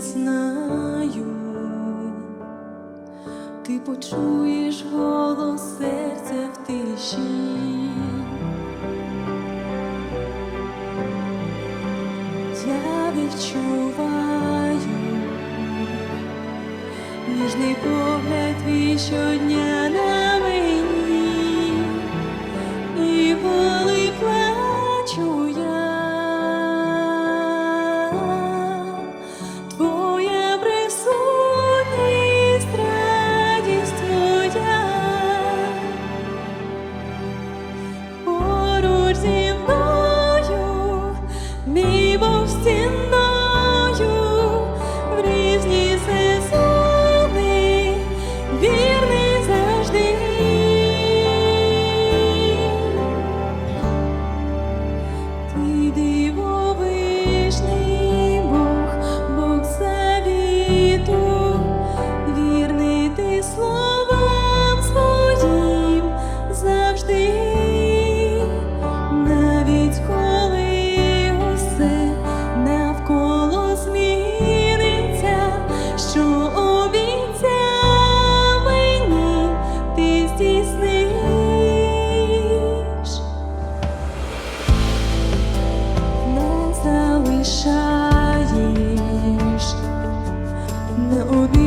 знаю, ти почуєш голос серця в тиші. Я відчуваю ніжний погляд твій щодня на na udi